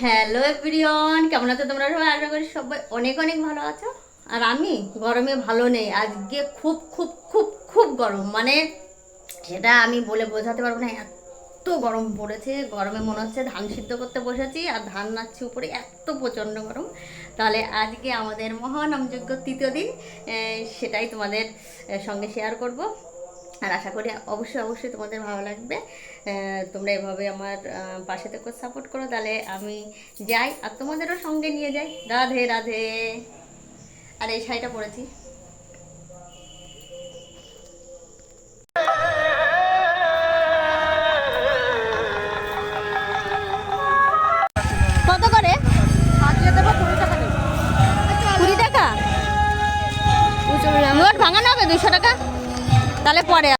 Hello everyone কেমন আছো তোমরা সবাই? আশা করি সবাই অনেক অনেক ভালো আছো। আর আমি গরমে ভালো নেই, আজকে খুব খুব খুব খুব গরম। মানে সেটা আমি বলে বোঝাতে পারব না, এত গরম পড়েছে। গরমে মনে হচ্ছে ধান সিদ্ধ করতে বসেছি, আর ধান নাচ্ছি উপরে এত প্রচণ্ড গরম। তাহলে আজকে আমাদের মহানামযোগ্য তৃতীয় দিন সেটাই তোমাদের সঙ্গে শেয়ার করব। আর আশা করি অবশ্যই অবশ্যই তোমাদের ভালো লাগবে। তোমরা এভাবে আমার পাশে থেকে সাপোর্ট করো তাহলে আমি যাই আর তোমাদেরও সঙ্গে নিয়ে যাই। রাধে রাধে। আর এই শাড়িটা পরেছি। কত করে? টাকা নোট ভাঙানো হবে? দুশো টাকা? তাহলে পরে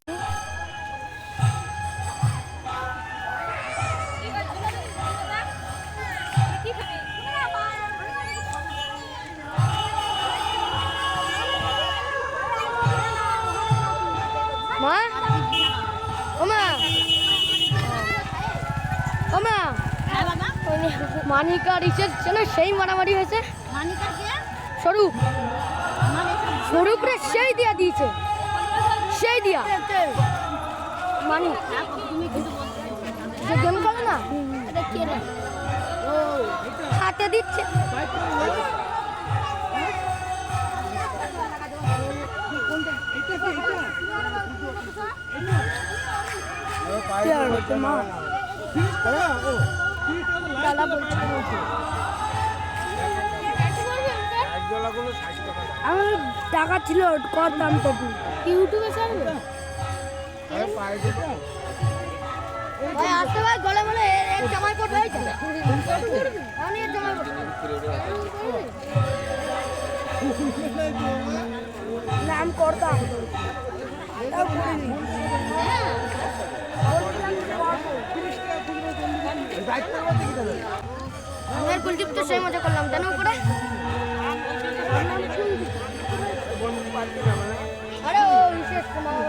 মা? ও মা? ও মা? মানিকা রিসের জন্য সেই মারামারি হয়েছে। স্বরূপ। স্বরূপ সেই দিয়া দিয়েছে। সেই দিয়া। মানি যে গেম খেলে না? হাতে দিচ্ছে। মা? দাদা বলছে। আমার টাকা ছিল করতাম তো। ইউটিউবে ছাড়বে ভাই আসতে ভাই গলে বলে এক জামাই পড়বে আমি এক জামাই পড়ব করতাম। আমার কুলদীপ তো সেই মজা করলাম জানো উপরে? আরে ও বিশেষ কুমার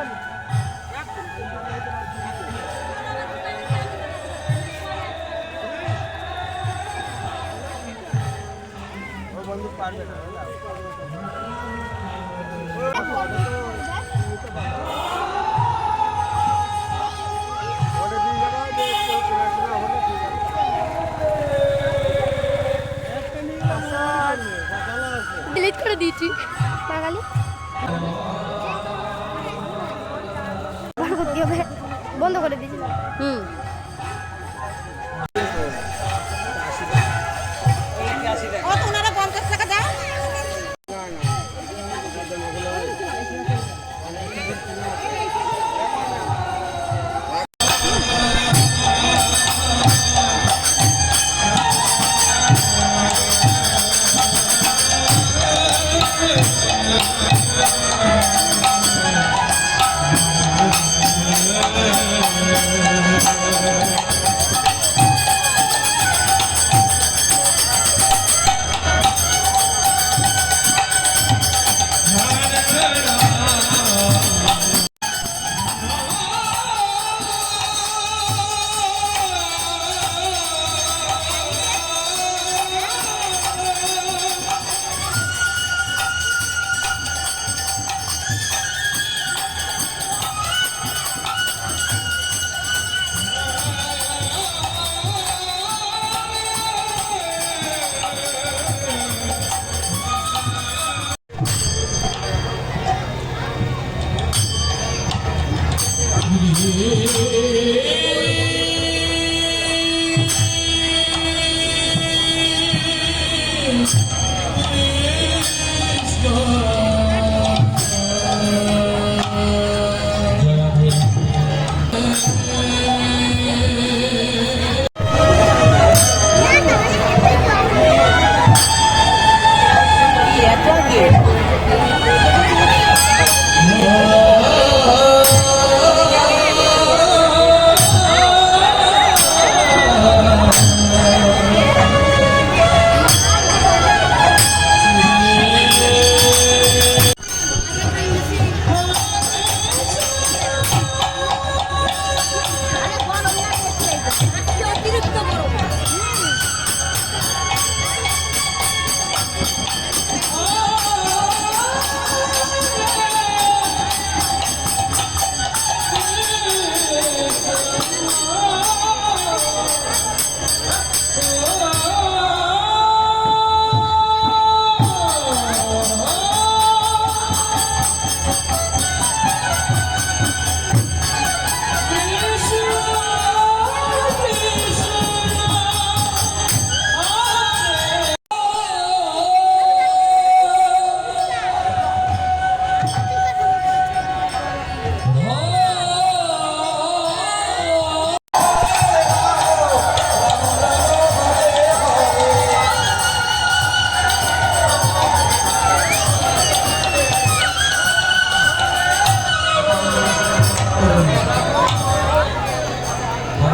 করে বাঙালি?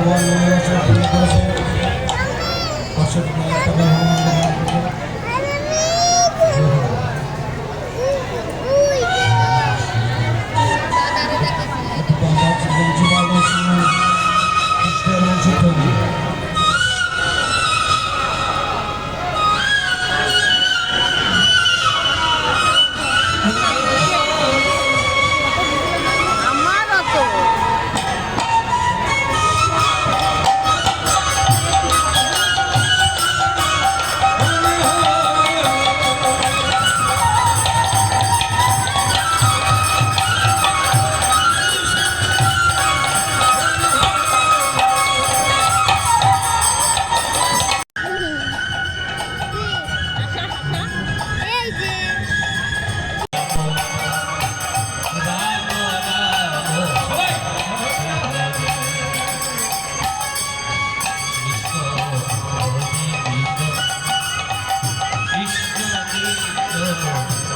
ভগবান করেছেন Música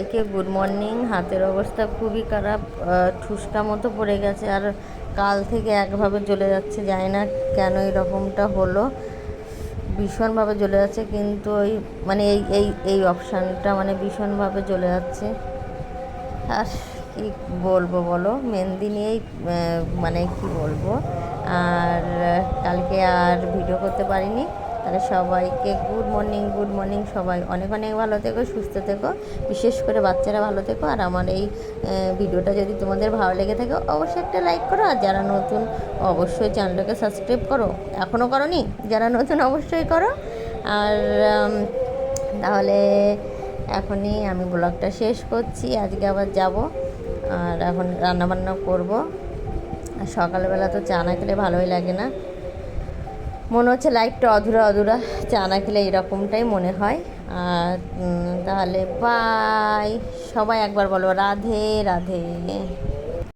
একে গুড মর্নিং হাতের অবস্থা খুবই খারাপ ঠুসকা মতো পড়ে গেছে আর কাল থেকে একভাবে জ্বলে যাচ্ছে, জানি না কেন এরকমটা হলো। ভীষণভাবে জ্বলে যাচ্ছে, কিন্তু ওই মানে এই এই এই অপশানটা মানে ভীষণভাবে জ্বলে যাচ্ছে। আর কী বলব বলো, মেহেন্দি নিয়েই মানে কি বলব, আর কালকে আর ভিডিও করতে পারিনি। তাহলে সবাইকে গুড মর্নিং গুড মর্নিং সবাই। অনেক অনেক ভালো থেকো, সুস্থ থেকো। বিশেষ করে বাচ্চারা ভালো থেকো। আর আমার এই ভিডিওটা যদি তোমাদের ভালো লেগে থাকে, অবশ্যই একটা লাইক করো। আর যারা নতুন, অবশ্যই চ্যানেলটাকে সাবস্ক্রাইব করো। এখনও করো নি যারা নতুন, অবশ্যই করো। আর তাহলে এখনই আমি ব্লগটা শেষ করছি। আজকে আবার যাব। আর এখন রান্নাবান্না করব। আর সকালবেলা তো চা না খেলে ভালোই লাগে না। মনে হচ্ছে লাইফটা অধুরা অধুরা, চা না খেলে এরকমটাই মনে হয়। আর তাহলে বাই সবাই একবার বলো, রাধে রাধে।